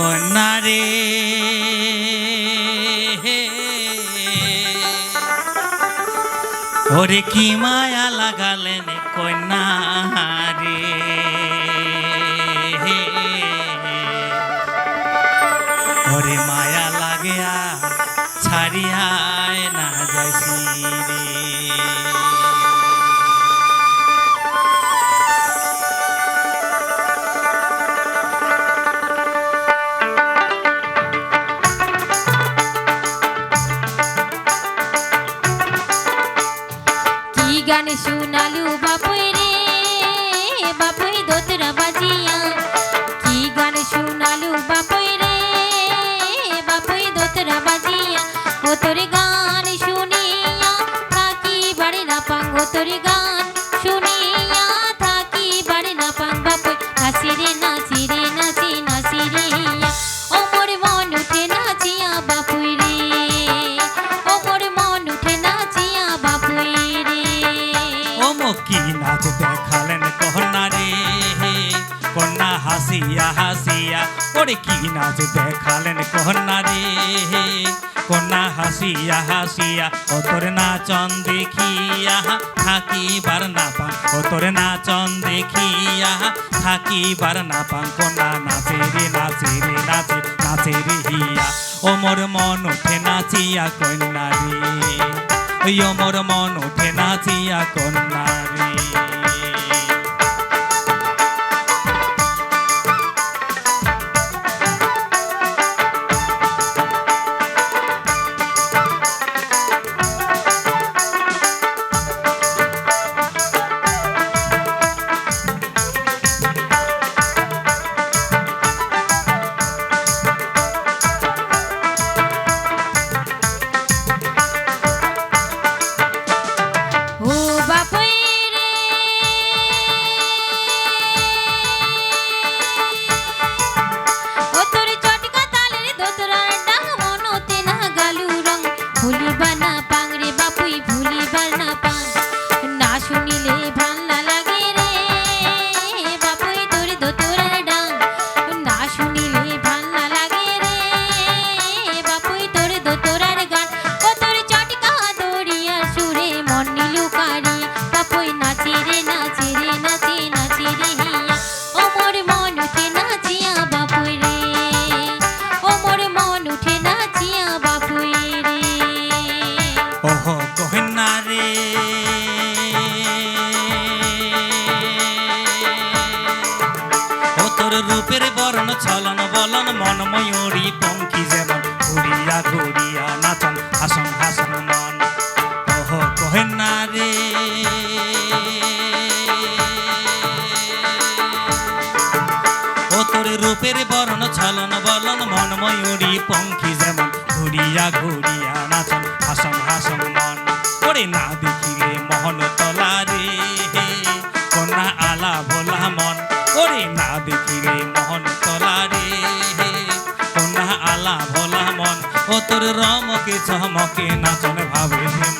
কন্যা রে ওরে কি মায়া লাগালেন কন্যা রে ওরে মায়া লাগিয়া আর গান রে দোতরা বাজিয়া। কি গান রে দোতরা বাজিয়া। গান শুনিয়া, কাকি বাড়ি না পাঙ্গো গান কি নাচ দেখালেন কন্যা রে? কন্যা হাসিয়া হাসিয়া, ওরে কি নাচ দেখালেন কন্যা রে? কন্যা হাসিয়া হাসিয়া, ও তোর নাচন দেখিয়া থাকিবার না পান। ও তোর নাচন দেখিয়া থাকিবার না পান। কন্যা নাচে রে নাচে রে, নাচে নাচে রে হিয়া। ও মোর মন উঠে নাচিয়া কন্যা রে। ওই মোর মন উঠে নাচিয়া কন্যা রে রূপের বর্ণ, ছলন, বলন মন ময়ূরী পঙ্খী যেমন ঘুরিয়া ঘুরিয়া নাচন, হাসন হাসন মন। ওহ কন্যা রে। ও তোর রূপের বর্ণ, ছলন, বলন মন ময়ূরী পঙ্খী যেমন ঘুরিয়া ঘুরিয়া নাচন, হাসন হাসন মন। ওরে না রমকে চমকে নাচন ভাবে।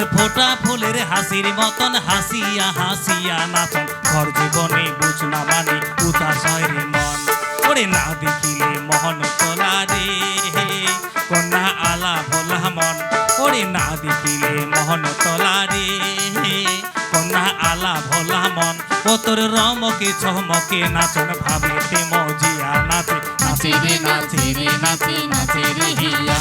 তোর ফোটা ফুলের হাসির মতন, হাসিয়া হাসিয়া নাচন ঘর জীবনে বুঝ না মানে উদাস রে মন। ওরে না দেখিলে মোহন তোলা রে, কন্যা আলা ভোলা মন। ওরে না দেখিলে মোহন তোলা রে, কন্যা আলা ভোলা মন। ও তোর রমকে, ছমকে নাচন ভাবে তে মজিয়া নাচে নাচে রে নাচে রে, নাচে নাচে রে হিয়া।